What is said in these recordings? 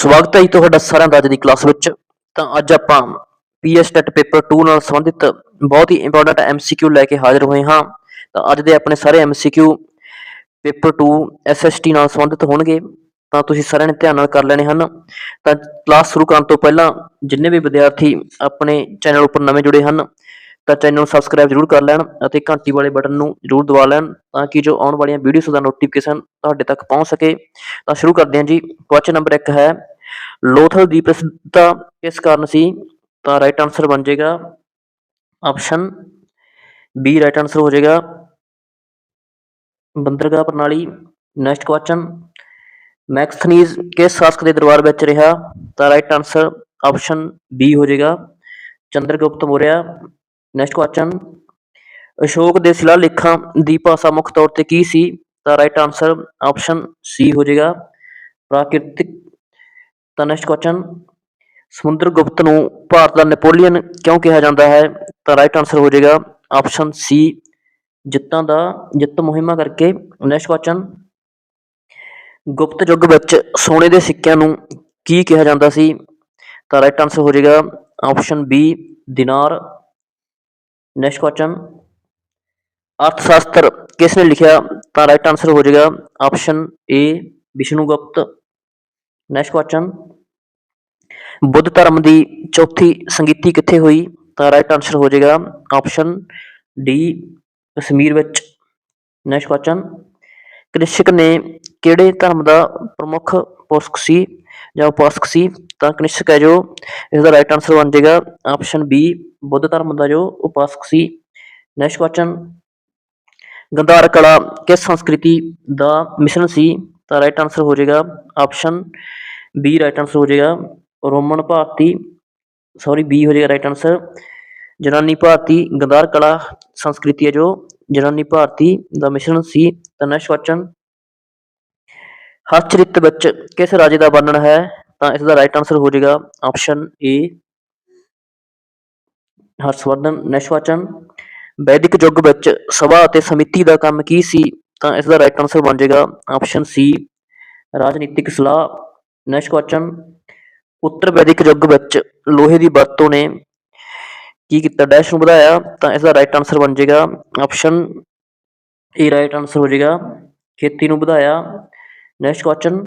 ਸਵਾਗਤ ਹੈ ਜੀ ਤੁਹਾਡਾ ਸਾਰਿਆਂ ਦਾ ਅੱਜ ਦੀ ਕਲਾਸ ਵਿੱਚ। ਤਾਂ ਅੱਜ ਆਪਾਂ ਪੀਐਸ ਟੈਟ ਪੇਪਰ 2 ਨਾਲ ਸੰਬੰਧਿਤ ਬਹੁਤ ਹੀ ਇੰਪੋਰਟੈਂਟ ਐਮਸੀਕਿਊ ਲੈ ਕੇ ਹਾਜ਼ਰ ਹੋਏ ਹਾਂ। ਤਾਂ ਅੱਜ ਦੇ ਆਪਣੇ ਸਾਰੇ ਐਮਸੀਕਿਊ ਪੇਪਰ 2 ਐਸਐਸਟੀ ਨਾਲ ਸੰਬੰਧਿਤ ਹੋਣਗੇ। ਤਾਂ ਤੁਸੀਂ ਸਾਰਿਆਂ ਨੇ ਧਿਆਨ ਨਾਲ ਕਰ ਲੈਣੇ ਹਨ। ਤਾਂ ਕਲਾਸ ਸ਼ੁਰੂ ਕਰਨ ਤੋਂ ਪਹਿਲਾਂ ਜਿੰਨੇ ਵੀ ਵਿਦਿਆਰਥੀ ਆਪਣੇ ਚੈਨਲ ਉੱਪਰ ਨਵੇਂ ਜੁੜੇ ਹਨ ਤਾਂ ਚੈਨਲ ਨੂੰ ਸਬਸਕ੍ਰਾਈਬ ਜ਼ਰੂਰ ਕਰ ਲੈਣ ਅਤੇ ਘੰਟੀ ਵਾਲੇ ਬਟਨ ਨੂੰ ਜ਼ਰੂਰ ਦਬਾ ਲੈਣ ਤਾਂ ਕਿ ਜੋ ਆਉਣ ਵਾਲੀਆਂ ਵੀਡੀਓਜ਼ ਦਾ ਨੋਟੀਫਿਕੇਸ਼ਨ ਤੁਹਾਡੇ ਤੱਕ ਪਹੁੰਚ ਸਕੇ। ਤਾਂ ਸ਼ੁਰੂ ਕਰਦੇ ਹਾਂ ਜੀ। ਕੁਐਸਚਨ ਨੰਬਰ 1 ਹੈ, ਲੋਥਲ ਦੀ ਪ੍ਰਸਿੱਧਤਾ ਕਿਸ ਕਾਰਨ ਸੀ? ਤਾਂ ਰਾਈਟ ਆਨਸਰ ਬਣ ਜਾਏਗਾ ਆਪਸ਼ਨ ਬੀ ਰਾਈਟ ਆਨਸਰ ਹੋ ਜਾਏਗਾ ਬੰਦਰਗਾਹ ਪ੍ਰਣਾਲੀ। ਨੈਕਸਟ ਕੁਐਸਚਨ ਮੈਕਸਥਨੀਜ਼ ਕਿਸ ਸ਼ਾਸਕ ਦੇ ਦਰਬਾਰ ਵਿੱਚ ਰਿਹਾ? ਤਾਂ ਰਾਈਟ ਆਨਸਰ ਆਪਸ਼ਨ ਬੀ ਹੋ ਜਾਏਗਾ। ਚੰਦਰਗੁਪਤ ਮੌਰਿਆ ਨੈਕਸਟ ਕੁਐਸਚਨ ਅਸ਼ੋਕ ਦੇ ਸ਼ਿਲਾਲੇਖਾਂ ਦੀ ਭਾਸ਼ਾ ਮੁੱਖ ਤੌਰ ਤੇ ਕੀ ਸੀ? ਤਾਂ ਰਾਈਟ ਆਨਸਰ ਆਪਸ਼ਨ ਸੀ ਹੋ ਜਾਏਗਾ। ਪ੍ਰਾਕਿਰਤਿਕ ਤਾਂ ਨੈਕਸਟ ਕੁਐਸਚਨ ਸਮੁੰਦਰਗੁਪਤ ਨੂੰ ਭਾਰਤ ਦਾ ਨੈਪੋਲੀਅਨ ਕਿਉਂ ਕਿਹਾ ਜਾਂਦਾ ਹੈ? ਤਾਂ ਰਾਈਟ ਆਨਸਰ ਹੋ ਜਾਏਗਾ ਆਪਸ਼ਨ ਸੀ ਜਿੱਤਾਂ ਦਾ ਜਿੱਤ ਮੁਹਿੰਮਾਂ ਕਰਕੇ ਨੈਕਸਟ ਕੁਐਸਚਨ ਗੁਪਤ ਯੁੱਗ ਵਿੱਚ ਸੋਨੇ ਦੇ ਸਿੱਕਿਆਂ ਨੂੰ ਕੀ ਕਿਹਾ ਜਾਂਦਾ ਸੀ? ਤਾਂ ਰਾਈਟ ਆਨਸਰ ਹੋ ਜਾਏਗਾ ਆਪਸ਼ਨ ਬੀ ਦਿਨਾਰ। ਨੈਕਸਟ ਕੁਐਸਚਨ ਅਰਥ ਸ਼ਾਸਤਰ ਕਿਸ ਨੇ ਲਿਖਿਆ? ਤਾਂ ਰਾਈਟ ਆਨਸਰ ਹੋ ਜਾਏਗਾ option A Vishnugupta next question ਬੁੱਧ ਧਰਮ ਦੀ ਚੌਥੀ ਸੰਗੀਤੀ ਕਿੱਥੇ ਹੋਈ? ਤਾਂ ਰਾਈਟ ਆਨਸਰ ਹੋ ਜਾਏਗਾ ਆਪਸ਼ਨ ਡੀ ਕਸ਼ਮੀਰ ਵਿੱਚ। ਨੈਕਸਟ ਕੁਐਸਚਨ ਕ੍ਰਿਸ਼ਕ ਨੇ ਕਿਹੜੇ ਧਰਮ ਦਾ ਪ੍ਰਮੁੱਖ ਪੁਸਤਕ ਸੀ? ਜਾਂ ਉਪਾਸਕ ਸੀ, ਤਾਂ ਕਨਿਸ਼ਕ ਹੈ ਜੋ, ਇਸ ਦਾ ਰਾਈਟ ਆਨਸਰ ਬਣ ਜਾਏਗਾ ਆਪਸ਼ਨ ਬੀ ਬੁੱਧ ਧਰਮ ਦਾ ਜੋ ਉਪਾਸਕ ਸੀ। ਨੈਕਸਟ ਕੁਐਸਚਨ ਗੰਧਾਰ ਕਲਾ ਕਿਸ ਸੰਸਕ੍ਰਿਤੀ ਦਾ ਮਿਸ਼ਰਣ ਸੀ? ਤਾਂ ਰਾਈਟ ਆਨਸਰ ਹੋ ਜਾਏਗਾ ਆਪਸ਼ਨ ਬੀ ਰਾਈਟ ਆਨਸਰ ਹੋ ਜਾਏਗਾ ਰੋਮਨ ਭਾਰਤੀ ਸੌਰੀ ਬੀ ਹੋ ਜਾਏਗਾ ਰਾਈਟ ਆਨਸਰ ਜਨਾਨੀ ਭਾਰਤੀ, ਗੰਧਾਰ ਕਲਾ ਸੰਸਕ੍ਰਿਤੀ ਹੈ ਜੋ ਜਨਾਨੀ ਭਾਰਤੀ ਦਾ ਮਿਸ਼ਨ ਸੀ। ਤਾਂ ਨੈਕਸਟ ਕੁਐਸਚਨ ਹਰਚਰਿਤ ਵਿੱਚ ਕਿਸ ਰਾਜੇ ਦਾ ਵਰਣਨ ਹੈ, ਤਾਂ ਇਸ ਦਾ ਰਾਈਟ ਆਨਸਰ ਹੋ ਜਾਏਗਾ ਆਪਸ਼ਨ ਏ ਹਰਸ਼ਵਰਧਨ ਨੈਕਸਟ ਵੈਦਿਕ ਯੁੱਗ ਵਿੱਚ ਸਭਾ ਅਤੇ ਸਮਿਤੀ ਦਾ ਕੰਮ ਕੀ ਸੀ, ਤਾਂ ਇਸ ਦਾ ਰਾਈਟ ਆਨਸਰ ਬਣ ਜਾਏਗਾ ਆਪਸ਼ਨ ਸੀ ਰਾਜਨੀਤਿਕ ਸਲਾਹ ਨੈਕਸਟ ਉੱਤਰ ਵੈਦਿਕ ਯੁੱਗ ਵਿੱਚ ਲੋਹੇ ਦੀ ਵਰਤੋਂ ਨੇ ਕੀ ਕੀਤਾ ਡੈਸ਼ ਨੂੰ ਵਧਾਇਆ, ਤਾਂ ਇਸ ਦਾ ਰਾਈਟ ਆਨਸਰ ਬਣ ਜਾਏਗਾ ਆਪਸ਼ਨ ਏ ਰਾਈਟ ਆਨਸਰ ਹੋ ਜਾਏਗਾ ਖੇਤੀ ਨੂੰ ਵਧਾਇਆ ਨੈਕਸਟ ਕੁਐਸਚਨ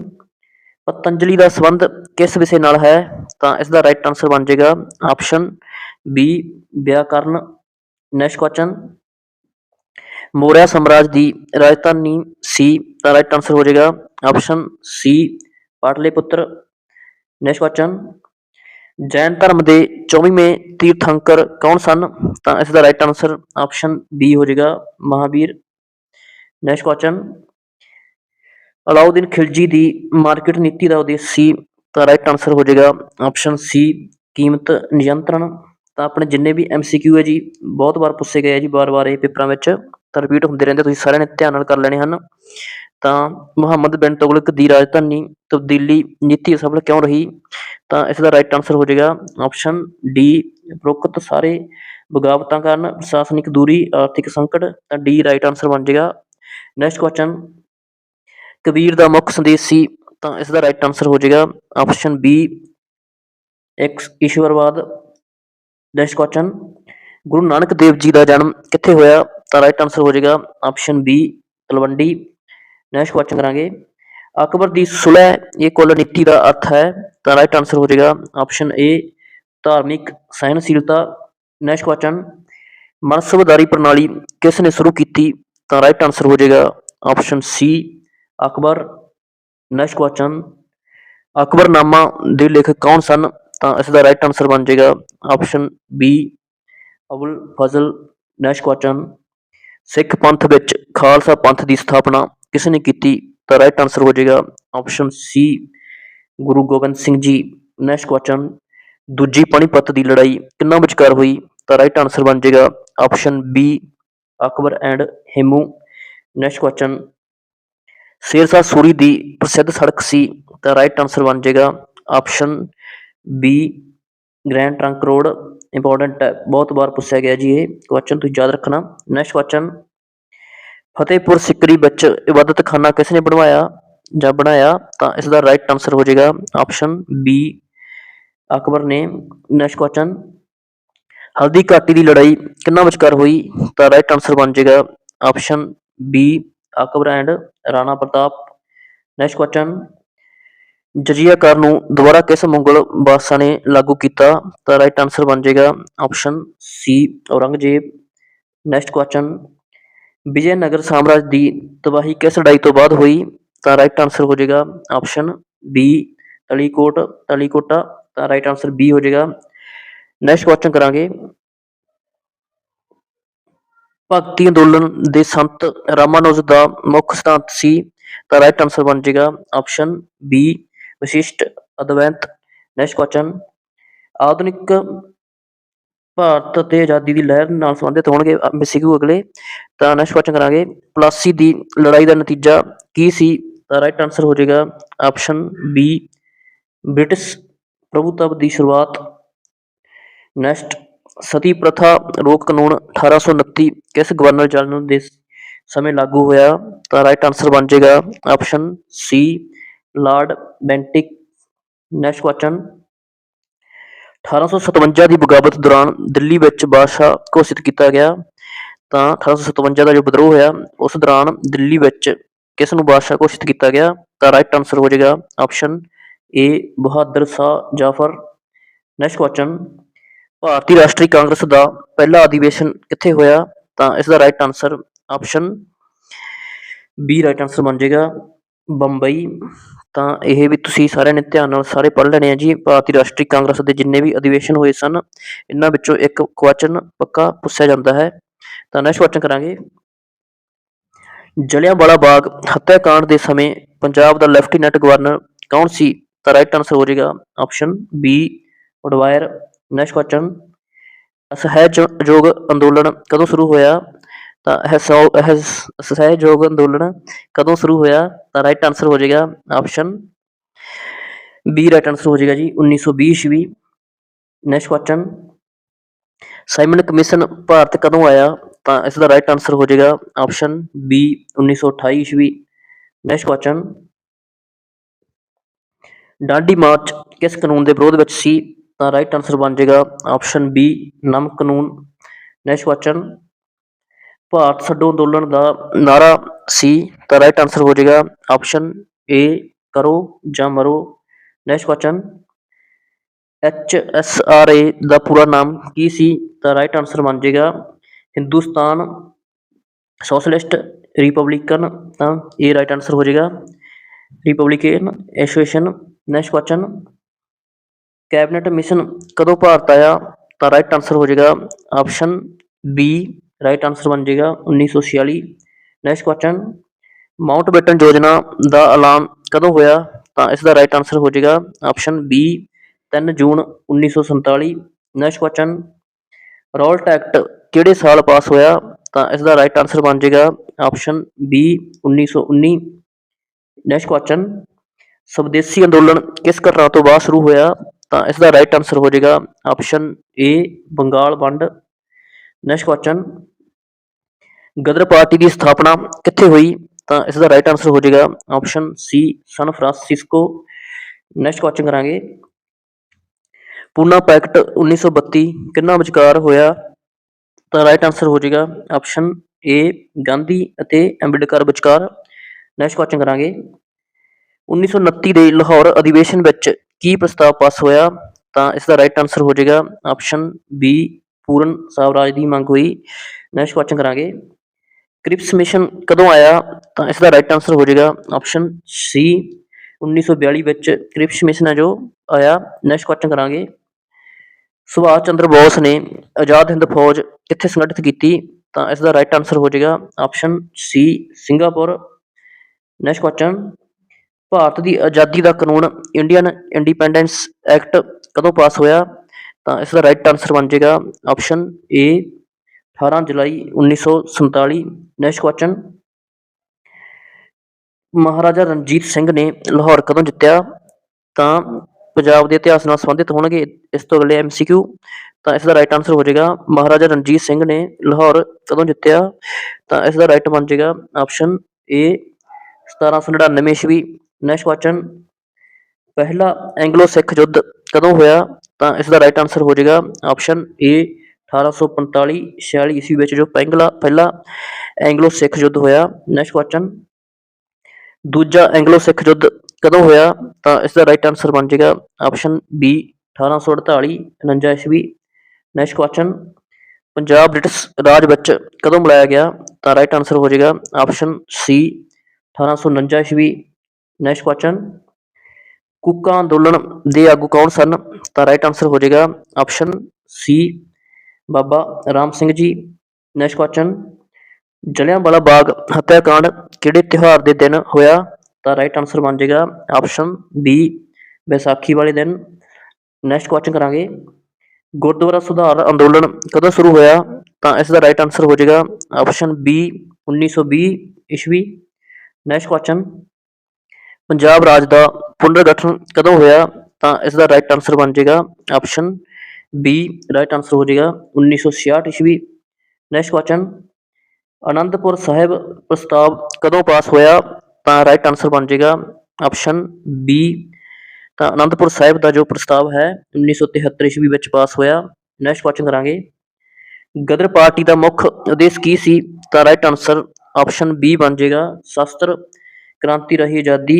ਪਤੰਜਲੀ ਦਾ ਸੰਬੰਧ ਕਿਸ ਵਿਸ਼ੇ ਨਾਲ ਹੈ? ਤਾਂ ਇਸ ਦਾ ਰਾਈਟ ਆਨਸਰ ਬਣ ਜਾਏਗਾ ਆਪਸ਼ਨ ਬੀ ਵਿਆਕਰਨ ਨੈਕਸਟ ਕੁਐਸਚਨ ਮੌਰਿਆ ਸਾਮਰਾਜ ਦੀ ਰਾਜਧਾਨੀ ਸੀ ਤਾਂ ਰਾਈਟ ਆਨਸਰ ਹੋ ਜਾਏਗਾ option C Pataliputra next question Jain ਧਰਮ ਦੇ 24ਵੇਂ ਤੀਰਥੰਕਰ ਕੌਣ ਸਨ? ਤਾਂ ਇਸ ਦਾ ਰਾਈਟ ਆਨਸਰ ਆਪਸ਼ਨ ਬੀ ਹੋ ਜਾਏਗਾ ਮਹਾਵੀਰ। ਨੈਕਸਟ ਕੁਐਸਚਨ ਅਲਾਉਦੀਨ ਖਿਲਜੀ ਦੀ ਮਾਰਕੀਟ ਨੀਤੀ ਦਾ ਉਦੇਸ਼ ਸੀ, ਤਾਂ ਰਾਈਟ ਆਨਸਰ ਹੋ ਜਾਏਗਾ ਆਪਸ਼ਨ ਸੀ ਕੀਮਤ ਨਿਯੰਤਰਣ। ਤਾਂ ਆਪਣੇ ਜਿੰਨੇ ਵੀ ਐਮਸੀਕਿਊ ਹੈ ਜੀ, ਬਹੁਤ ਵਾਰ ਪੁੱਛੇ ਗਏ ਆ ਜੀ ਵਾਰ-ਵਾਰ ਇਹ ਪੇਪਰਾਂ ਵਿੱਚ, ਤਾਂ ਰਿਪੀਟ ਹੁੰਦੇ ਰਹਿੰਦੇ, ਤੁਸੀਂ ਸਾਰਿਆਂ ਨੇ ਧਿਆਨ ਨਾਲ ਕਰ ਲੈਣੇ ਹਨ। ਤਾਂ ਮੁਹੰਮਦ ਬਿਨ ਤੁਗਲਕ ਦੀ ਰਾਜਧਾਨੀ ਤਬਦੀਲੀ ਨੀਤੀ ਅਸਫਲ ਕਿਉਂ ਰਹੀ? ਤਾਂ ਇਸ ਦਾ ਰਾਈਟ ਆਨਸਰ ਹੋ ਜਾਏਗਾ ਆਪਸ਼ਨ ਡੀ ਉਪਰੋਕਤ ਸਾਰੇ ਬਗਾਵਤਾਂ ਕਾਰਨ, ਪ੍ਰਸ਼ਾਸਨਿਕ ਦੂਰੀ, ਆਰਥਿਕ ਸੰਕਟ, ਤਾਂ ਡੀ ਰਾਈਟ ਆਨਸਰ ਬਣ ਜਾਏਗਾ। ਨੈਕਸਟ ਕੁਐਸਚਨ ਕਬੀਰ ਦਾ ਮੁੱਖ ਸੰਦੇਸ਼ ਸੀ, ਤਾਂ ਇਸ ਦਾ ਰਾਈਟ ਆਨਸਰ ਹੋ ਜਾਏਗਾ ਆਪਸ਼ਨ ਬੀ ਐਕਸ ਈਸ਼ਵਰਵਾਦ ਨੈਕਸਟ ਕੁਐਸਚਨ ਗੁਰੂ ਨਾਨਕ ਦੇਵ ਜੀ ਦਾ ਜਨਮ ਕਿੱਥੇ ਹੋਇਆ, ਤਾਂ ਰਾਈਟ ਆਨਸਰ ਹੋ ਜਾਏਗਾ option B Talwandi next question ਕਰਾਂਗੇ। ਅਕਬਰ ਦੀ ਸੁਲਹ, ਇਹ ਕੁੱਲ ਨੀਤੀ ਦਾ ਅਰਥ ਹੈ, ਤਾਂ ਰਾਈਟ ਆਨਸਰ ਹੋ ਜਾਏਗਾ ਆਪਸ਼ਨ ਏ ਧਾਰਮਿਕ ਸਹਿਨਸ਼ੀਲਤਾ ਨੈਕਸਟ ਕੁਐਸਚਨ ਮਨਸਬਦਾਰੀ ਪ੍ਰਣਾਲੀ ਕਿਸ ਨੇ ਸ਼ੁਰੂ ਕੀਤੀ, ਤਾਂ ਰਾਈਟ ਆਨਸਰ ਹੋ ਜਾਏਗਾ option C Akbar next question Akbarnama ਦੇ ਲੇਖਕ ਕੌਣ ਸਨ? ਤਾਂ ਇਸ ਦਾ ਰਾਈਟ ਆਨਸਰ ਬਣ ਜਾਏਗਾ option B Abul Fazl next question Sikh ਪੰਥ ਵਿੱਚ ਖਾਲਸਾ ਪੰਥ ਦੀ ਸਥਾਪਨਾ ਕਿਸ ਨੇ ਕੀਤੀ? ਤਾਂ ਰਾਈਟ ਆਨਸਰ ਹੋ ਜਾਏਗਾ option C Guru Gobind Singh ji next question ਦੂਜੀ ਪਾਣੀਪਤ ਦੀ ਲੜਾਈ ਕਿੰਨਾ ਵਿਚਕਾਰ ਹੋਈ? ਤਾਂ ਰਾਈਟ ਆਨਸਰ ਬਣ ਜਾਏਗਾ option B Akbar and Hemu next question Sher Shah Suri ਦੀ ਪ੍ਰਸਿੱਧ ਸੜਕ ਸੀ, ਤਾਂ ਰਾਈਟ ਆਨਸਰ ਬਣ ਜਾਏਗਾ option B Grand Trunk Road important ਹੈ। ਬਹੁਤ ਵਾਰ ਪੁੱਛਿਆ ਗਿਆ ਜੀ ਇਹ ਕੁਐਸਚਨ ਤੁਸੀਂ ਯਾਦ ਰੱਖਣਾ। ਨੈਕਸਟ ਕੁਐਸਚਨ ਫਤਿਹਪੁਰ ਸਿਕਰੀ ਵਿੱਚ ਇਬਾਦਤ ਖਾਨਾ ਕਿਸ ਨੇ ਬਣਵਾਇਆ ਜਾਂ ਬਣਾਇਆ? ਤਾਂ ਇਸ ਦਾ ਰਾਈਟ ਆਨਸਰ ਹੋ ਜਾਏਗਾ ਆਪਸ਼ਨ ਬੀ ਅਕਬਰ ਨੇ। ਨੈਕਸਟ ਕੁਐਸਚਨ ਹਲਦੀ ਘਾਟੀ ਦੀ ਲੜਾਈ ਕਿੰਨਾ ਵਿਚਕਾਰ ਹੋਈ? ਤਾਂ ਰਾਈਟ ਆਨਸਰ ਬਣ ਜਾਏਗਾ option B Akbar and Rana Pratap. Next question ਜਜ਼ੀਆ ਕਰ ਨੂੰ ਦੁਬਾਰਾ ਕਿਸ ਮੁਗਲ ਬਾਦਸ਼ਾਹ ਨੇ ਲਾਗੂ ਕੀਤਾ? ਤਾਂ ਰਾਈਟ ਆਨਸਰ ਬਣ ਜਾਏਗਾ option C Aurangzeb. Next question Vijayanagar ਸਾਮਰਾਜ ਦੀ ਤਬਾਹੀ ਕਿਸ ਲੜਾਈ ਤੋਂ ਬਾਅਦ ਹੋਈ? ਤਾਂ ਰਾਈਟ ਆਨਸਰ ਹੋ ਜਾਏਗਾ ਆਪਸ਼ਨ ਬੀ ਤਲੀਕੋਟ, ਤਲੀਕੋਟਾ। ਤਾਂ ਰਾਈਟ ਆਨਸਰ ਬੀ ਹੋ ਜਾਏਗਾ। ਨੈਕਸਟ ਕੁਐਸਚਨ ਕਰਾਂਗੇ। ਭਗਤੀ ਅੰਦੋਲਨ ਦੇ ਸੰਤ ਰਾਮਾਨੁਜ ਦਾ ਮੁੱਖ ਸਿਧਾਂਤ ਸੀ ਤਾਂ ਰਾਈਟ ਆਨਸਰ ਬਣ ਜਾਏਗਾ option B Vishishta, Advaita next question ਆਧੁਨਿਕ ਭਾਰਤ ਅਤੇ ਆਜ਼ਾਦੀ ਦੀ ਲਹਿਰ ਨਾਲ ਸੰਬੰਧਿਤ ਹੋਣਗੇ ਐਮਸੀਕਿਊ ਅਗਲੇ? ਤਾਂ ਨੈਕਸਟ ਕੁਐਸਚਨ ਕਰਾਂਗੇ। ਪਲਾਸੀ ਦੀ ਲੜਾਈ ਦਾ ਨਤੀਜਾ ਕੀ ਸੀ? ਤਾਂ ਰਾਈਟ ਆਨਸਰ ਹੋ ਜਾਏਗਾ ਆਪਸ਼ਨ ਬੀ ਬ੍ਰਿਟਿਸ਼ ਪ੍ਰਭੂਤਵ ਦੀ ਸ਼ੁਰੂਆਤ। ਨੈਕਸਟ ਸਤੀ ਪ੍ਰਥਾ ਰੋਕ ਕਾਨੂੰਨ 1829 ਕਿਸ ਗਵਰਨਰ ਜਨਰਲ ਦੇ ਸਮੇਂ ਲਾਗੂ ਹੋਇਆ, ਤਾਂ ਰਾਈਟ ਆਨਸਰ ਬਣ ਜਾਏਗਾ option C Lord Bentinck next question 1857 ਦੀ ਬਗਾਵਤ ਦੌਰਾਨ ਦਿੱਲੀ ਵਿੱਚ ਬਾਦਸ਼ਾਹ ਘੋਸ਼ਿਤ ਕੀਤਾ ਗਿਆ, ਤਾਂ 1857 ਦਾ ਜੋ ਵਿਦਰੋਹ ਹੋਇਆ, ਉਸ ਦੌਰਾਨ ਦਿੱਲੀ ਵਿੱਚ ਕਿਸ ਨੂੰ ਬਾਦਸ਼ਾਹ ਘੋਸ਼ਿਤ ਕੀਤਾ ਗਿਆ, ਤਾਂ ਰਾਈਟ ਆਨਸਰ ਹੋ ਜਾਏਗਾ option A Bahadur Shah Zafar next question ਭਾਰਤੀ ਰਾਸ਼ਟਰੀ ਕਾਂਗਰਸ ਦਾ ਪਹਿਲਾ ਅਧਿਵੇਸ਼ਨ ਕਿੱਥੇ ਹੋਇਆ, ਤਾਂ ਇਸ ਦਾ right answer option B right answer ਬਣ ਜਾਏਗਾ ਬੰਬਈ। ਤਾਂ ਇਹ ਵੀ ਤੁਸੀਂ ਸਾਰਿਆਂ ਨੇ ਧਿਆਨ ਨਾਲ ਸਾਰੇ ਪੜ੍ਹ ਲੈਣੇ ਆ ਜੀ। ਭਾਰਤੀ ਰਾਸ਼ਟਰੀ ਕਾਂਗਰਸ ਦੇ ਜਿੰਨੇ ਵੀ ਅਧਿਵੇਸ਼ਨ ਹੋਏ ਸਨ, ਇਹਨਾਂ ਵਿੱਚੋਂ ਇੱਕ ਕੁਐਸਚਨ ਪੱਕਾ ਪੁੱਛਿਆ ਜਾਂਦਾ ਹੈ। ਤਾਂ ਨੈਕਸਟ ਕੁਐਸਚਨ ਕਰਾਂਗੇ। ਜਲਿਆਂਵਾਲਾ ਬਾਗ ਹੱਤਿਆਕਾਂਡ ਦੇ ਸਮੇਂ ਪੰਜਾਬ ਦਾ ਲੈਫਟੀਨੈਂਟ ਗਵਰਨਰ ਕੌਣ ਸੀ? ਤਾਂ ਰਾਈਟ ਆਨਸਰ ਹੋ ਜਾਏਗਾ option B O'Dwyer next question ਅਸਹਿਯੋਗ ਅੰਦੋਲਨ ਕਦੋਂ ਸ਼ੁਰੂ ਹੋਇਆ? ਤਾਂ ਇਹ ਸਹਿਯੋਗ ਅੰਦੋਲਨ ਕਦੋਂ ਸ਼ੁਰੂ ਹੋਇਆ? ਤਾਂ ਰਾਈਟ ਆਨਸਰ ਹੋ ਜਾਏਗਾ ਆਪਸ਼ਨ ਬੀ ਰਾਈਟ ਆਨਸਰ ਹੋ ਜਾਏਗਾ ਜੀ 1920 ਈਸਵੀ। Next question Simon Commission Bharat ਕਦੋਂ ਆਇਆ? ਤਾਂ ਇਸ ਦਾ ਰਾਈਟ ਆਨਸਰ ਹੋ ਜਾਏਗਾ ਆਪਸ਼ਨ ਬੀ 1928 ਈਸਵੀ। ਨੈਕਸਟ ਕੁਐਸਚਨ ਡਾਂਡੀ ਮਾਰਚ ਕਿਸ ਕਾਨੂੰਨ ਦੇ ਵਿਰੋਧ ਵਿੱਚ ਸੀ? ਤਾਂ ਰਾਈਟ ਆਨਸਰ ਬਣ ਜਾਏਗਾ ਆਪਸ਼ਨ ਬੀ ਨਮਕ ਕਾਨੂੰਨ ਨੈਕਸਟ ਕੁਐਸਚਨ ਭਾਰਤ ਛੱਡੋ ਅੰਦੋਲਨ ਦਾ ਨਾਰਾ ਸੀ ਤਾਂ ਰਾਈਟ ਆਨਸਰ ਹੋ ਜਾਏਗਾ ਆਪਸ਼ਨ ਏ ਕਰੋ ਜਾਂ ਮਰੋ next question H S R A ਦਾ ਪੂਰਾ ਨਾਮ ਕੀ ਸੀ? ਤਾਂ ਰਾਈਟ ਆਨਸਰ ਬਣ ਜਾਏਗਾ ਹਿੰਦੁਸਤਾਨ ਸੋਸ਼ਲਿਸਟ ਰਿਪਬਲਿਕਨ ਤਾਂ ਇਹ ਰਾਈਟ ਆਨਸਰ ਹੋ ਜਾਏਗਾ Republican Association next question Cabinet Mission ਕਦੋਂ ਭਾਰਤ ਆਇਆ, ਤਾਂ ਰਾਈਟ ਆਨਸਰ ਹੋ ਜਾਏਗਾ ਆਪਸ਼ਨ ਬੀ ਰਾਈਟ ਆਨਸਰ ਬਣ ਜਾਏਗਾ 1946 ਨੈਕਸਟ ਕੁਐਸਚਨ ਮਾਊਂਟ ਬੈਟਨ ਯੋਜਨਾ ਦਾ ਐਲਾਨ ਕਦੋਂ ਹੋਇਆ, ਤਾਂ ਇਸ ਦਾ ਰਾਈਟ ਆਨਸਰ ਹੋ ਜਾਏਗਾ option B 3 June 1947 next question Rowlatt Act ਕਿਹੜੇ ਸਾਲ ਪਾਸ ਹੋਇਆ, ਤਾਂ ਇਸ ਦਾ ਰਾਈਟ ਆਨਸਰ ਬਣ ਜਾਏਗਾ option B 1919 next question Swadeshi ਅੰਦੋਲਨ ਕਿਸ ਘਟਨਾ ਤੋਂ ਬਾਅਦ ਸ਼ੁਰੂ ਹੋਇਆ ਤਾਂ ਇਸ ਦਾ ਰਾਈਟ ਆਨਸਰ ਹੋ ਜਾਏਗਾ ਆਪਸ਼ਨ ਏ ਬੰਗਾਲ ਵੰਡ ਨੈਕਸਟ ਕੁਐਸਚਨ ਗਦਰ ਪਾਰਟੀ ਦੀ ਸਥਾਪਨਾ ਕਿੱਥੇ ਹੋਈ? ਤਾਂ ਇਸ ਦਾ ਰਾਈਟ ਆਨਸਰ ਹੋ ਜਾਏਗਾ option C San Francisco next question ਕਰਾਂਗੇ, ਪੂਨਾ ਪੈਕਟ 1932 ਕਿੰਨਾ ਵਿਚਕਾਰ ਹੋਇਆ? ਤਾਂ ਰਾਈਟ ਆਨਸਰ ਹੋ ਜਾਏਗਾ ਆਪਸ਼ਨ ਏ ਗਾਂਧੀ ਅਤੇ ਅੰਬੇਡਕਰ ਵਿਚਕਾਰ ਨੈਕਸਟ ਕੁਐਸਚਨ ਕਰਾਂਗੇ 1929 ਦੇ ਲਾਹੌਰ ਅਧਿਵੇਸ਼ਨ ਵਿੱਚ ਕੀ ਪ੍ਰਸਤਾਵ ਪਾਸ ਹੋਇਆ, ਤਾਂ ਇਸ ਦਾ ਰਾਈਟ ਆਨਸਰ ਹੋ ਜਾਏਗਾ ਆਪਸ਼ਨ ਬੀ ਪੂਰਨ ਸਵਰਾਜ ਦੀ ਮੰਗ ਹੋਈ। ਨੈਕਸਟ ਕੁਐਸਚਨ ਕਰਾਂਗੇ। ਕ੍ਰਿਪਸ ਮਿਸ਼ਨ ਕਦੋਂ ਆਇਆ, ਤਾਂ ਇਸ ਦਾ ਰਾਈਟ ਆਨਸਰ ਹੋ ਜਾਏਗਾ ਆਪਸ਼ਨ ਸੀ 1942 ਵਿੱਚ ਕ੍ਰਿਪਸ ਮਿਸ਼ਨ ਹੈ ਜੋ ਆਇਆ। ਨੈਕਸਟ ਕੁਐਸਚਨ ਕਰਾਂਗੇ। ਸੁਭਾਸ਼ ਚੰਦਰ ਬੋਸ ਨੇ ਆਜ਼ਾਦ ਹਿੰਦ ਫੌਜ ਕਿੱਥੇ ਸੰਗਠਿਤ ਕੀਤੀ, ਤਾਂ ਇਸ ਦਾ ਰਾਈਟ ਆਨਸਰ ਹੋ ਜਾਏਗਾ option C Singapore. Next question Bharat ਦੀ ਆਜ਼ਾਦੀ ਦਾ ਕਾਨੂੰਨ ਇੰਡੀਅਨ ਇੰਡੀਪੈਂਡੈਂਸ ਐਕਟ ਕਦੋਂ ਪਾਸ ਹੋਇਆ? ਤਾਂ ਇਸ ਦਾ ਰਾਈਟ ਆਨਸਰ ਬਣ ਜਾਏਗਾ option A 18 July 1947 next question Maharaja Ranjit Singh ਨੇ ਲਾਹੌਰ ਕਦੋਂ ਜਿੱਤਿਆ? ਤਾਂ ਪੰਜਾਬ ਦੇ ਇਤਿਹਾਸ ਨਾਲ ਸੰਬੰਧਿਤ ਹੋਣਗੇ ਇਸ ਤੋਂ ਅਗਲੇ ਐਮਸੀਕਿਊ ਤਾਂ ਇਸ ਦਾ ਰਾਈਟ ਆਨਸਰ ਹੋ ਜਾਏਗਾ ਮਹਾਰਾਜਾ ਰਣਜੀਤ ਸਿੰਘ ਨੇ ਲਾਹੌਰ ਕਦੋਂ ਜਿੱਤਿਆ? ਤਾਂ ਇਸ ਦਾ ਰਾਈਟ ਬਣ ਜਾਏਗਾ ਆਪਸ਼ਨ ਏ 1799 ਈਸਵੀ। ਨੈਕਸਟ ਕੁਐਸਚਨ ਪਹਿਲਾ ਐਂਗਲੋ ਸਿੱਖ ਯੁੱਧ ਕਦੋਂ ਹੋਇਆ? ਤਾਂ ਇਸ ਦਾ ਰਾਈਟ ਆਨਸਰ ਹੋ ਜਾਏਗਾ ਆਪਸ਼ਨ ਏ 1845 46 ਈਸਵੀ ਵਿੱਚ, ਜੋ ਪਹਿਲਾ ਪਹਿਲਾ ਐਂਗਲੋ ਸਿੱਖ ਯੁੱਧ ਹੋਇਆ ਨੈਕਸਟ ਕੁਐਸਚਨ ਦੂਜਾ ਐਂਗਲੋ ਸਿੱਖ ਯੁੱਧ ਕਦੋਂ ਹੋਇਆ? ਤਾਂ ਇਸ ਦਾ ਰਾਈਟ ਆਨਸਰ ਬਣ ਜਾਏਗਾ ਆਪਸ਼ਨ ਬੀ 1848 49 ਈਸਵੀ next question Punjab British Raj ਵਿੱਚ ਕਦੋਂ ਬੁਲਾਇਆ ਗਿਆ? ਤਾਂ ਰਾਈਟ ਆਨਸਰ ਹੋ ਜਾਏਗਾ ਆਪਸ਼ਨ ਸੀ 1849 ਈਸਵੀ ਨੈਕਸਟ ਕੁਐਸਚਨ ਕੁੱਕਾ ਅੰਦੋਲਨ ਦੇ ਆਗੂ ਕੌਣ ਸਨ? ਤਾਂ ਰਾਈਟ ਆਨਸਰ ਹੋ ਜਾਏਗਾ option C Baba Ram Singh ji. Next question Jallianwala Bagh ਹੱਤਿਆਕਾਂਡ ਕਿਹੜੇ ਤਿਉਹਾਰ ਦੇ ਦਿਨ ਹੋਇਆ? ਤਾਂ ਰਾਈਟ ਆਨਸਰ ਬਣ ਜਾਏਗਾ ਆਪਸ਼ਨ ਬੀ ਵਿਸਾਖੀ ਵਾਲੇ ਦਿਨ। ਨੈਕਸਟ ਕੁਐਸਚਨ ਕਰਾਂਗੇ। ਗੁਰਦੁਆਰਾ ਸੁਧਾਰ ਅੰਦੋਲਨ ਕਦੋਂ ਸ਼ੁਰੂ ਹੋਇਆ? ਤਾਂ ਇਸ ਦਾ ਰਾਈਟ ਆਨਸਰ ਹੋ ਜਾਏਗਾ ਆਪਸ਼ਨ ਬੀ 1920 ਈਸਵੀ। ਨੈਕਸਟ ਕੁਐਸਚਨ ਪੰਜਾਬ ਰਾਜ ਦਾ ਪੁਨਰਗਠਨ ਕਦੋਂ ਹੋਇਆ, ਤਾਂ ਇਸ ਦਾ ਰਾਈਟ ਆਨਸਰ ਬਣ ਜਾਏਗਾ ਆਪਸ਼ਨ ਬੀ ਰਾਈਟ ਆਨਸਰ ਹੋ ਜਾਏਗਾ 1966 ਈਸਵੀ। ਨੈਕਸਟ ਕੁਐਸਚਨ ਅਨੰਦਪੁਰ ਸਾਹਿਬ ਪ੍ਰਸਤਾਵ ਕਦੋਂ ਪਾਸ ਹੋਇਆ, ਤਾਂ ਰਾਈਟ ਆਨਸਰ ਬਣ ਜਾਏਗਾ ਆਪਸ਼ਨ ਬੀ ਤਾਂ ਅਨੰਦਪੁਰ ਸਾਹਿਬ ਦਾ ਜੋ ਪ੍ਰਸਤਾਵ ਹੈ 1973 ਈਸਵੀ ਵਿੱਚ ਪਾਸ ਹੋਇਆ। ਨੈਕਸਟ ਕੁਐਸਚਨ ਕਰਾਂਗੇ, ਗਦਰ ਪਾਰਟੀ ਦਾ ਮੁੱਖ ਉਦੇਸ਼ ਕੀ ਸੀ, ਤਾਂ ਰਾਈਟ ਆਨਸਰ ਆਪਸ਼ਨ ਬੀ ਬਣ ਜਾਏਗਾ ਸ਼ਸਤਰ ਕ੍ਰਾਂਤੀ ਰਹੀ ਆਜ਼ਾਦੀ,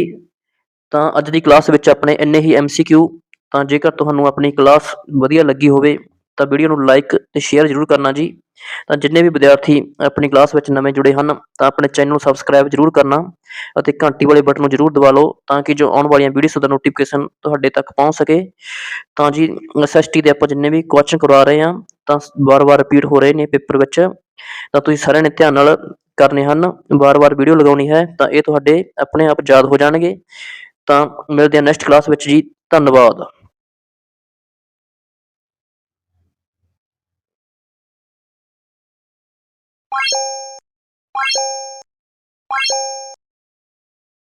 ਤਾਂ ਅੱਜ ਦੀ ਕਲਾਸ ਵਿੱਚ ਆਪਣੇ ਇੰਨੇ ਹੀ ਐਮਸੀਕਿਊ ਤਾਂ ਜੇਕਰ ਤੁਹਾਨੂੰ ਆਪਣੀ ਕਲਾਸ ਵਧੀਆ ਲੱਗੀ ਹੋਵੇ ਤਾਂ ਵੀਡੀਓ ਨੂੰ ਲਾਈਕ ਤੇ ਸ਼ੇਅਰ ਜ਼ਰੂਰ ਕਰਨਾ ਜੀ। ਤਾਂ ਜਿੰਨੇ ਵੀ ਵਿਦਿਆਰਥੀ ਆਪਣੀ ਕਲਾਸ ਵਿੱਚ ਨਵੇਂ ਜੁੜੇ ਹਨ, ਤਾਂ ਆਪਣੇ ਚੈਨਲ ਨੂੰ ਸਬਸਕ੍ਰਾਈਬ ਜ਼ਰੂਰ ਕਰਨਾ ਅਤੇ ਘੰਟੀ ਵਾਲੇ ਬਟਨ ਨੂੰ ਜ਼ਰੂਰ ਦਬਾ ਲਓ ਤਾਂ ਕਿ ਜੋ ਆਉਣ ਵਾਲੀਆਂ ਵੀਡੀਓਜ਼ ਦਾ ਨੋਟੀਫਿਕੇਸ਼ਨ ਤੁਹਾਡੇ ਤੱਕ ਪਹੁੰਚ ਸਕੇ। ਤਾਂ ਜੀ ਐਸਐਸਟੀ ਦੇ ਆਪਾਂ ਜਿੰਨੇ ਵੀ ਕੁਐਸਚਨ ਕਰਵਾ ਰਹੇ ਹਾਂ, ਤਾਂ ਵਾਰ-ਵਾਰ ਰਿਪੀਟ ਹੋ ਰਹੇ ਨੇ ਪੇਪਰ ਵਿੱਚ। ਤਾਂ ਤੁਸੀਂ ਸਾਰਿਆਂ ਨੇ ਧਿਆਨ ਨਾਲ ਕਰਨੇ ਹਨ, ਵਾਰ-ਵਾਰ ਵੀਡੀਓ ਲਗਾਉਣੀ ਹੈ, ਤਾਂ ਇਹ ਤੁਹਾਡੇ ਆਪਣੇ ਆਪ ਯਾਦ ਹੋ ਜਾਣਗੇ। ਤਾਂ ਮਿਲਦੇ ਹਾਂ ਨੈਕਸਟ ਕਲਾਸ ਵਿੱਚ ਜੀ, ਧੰਨਵਾਦ।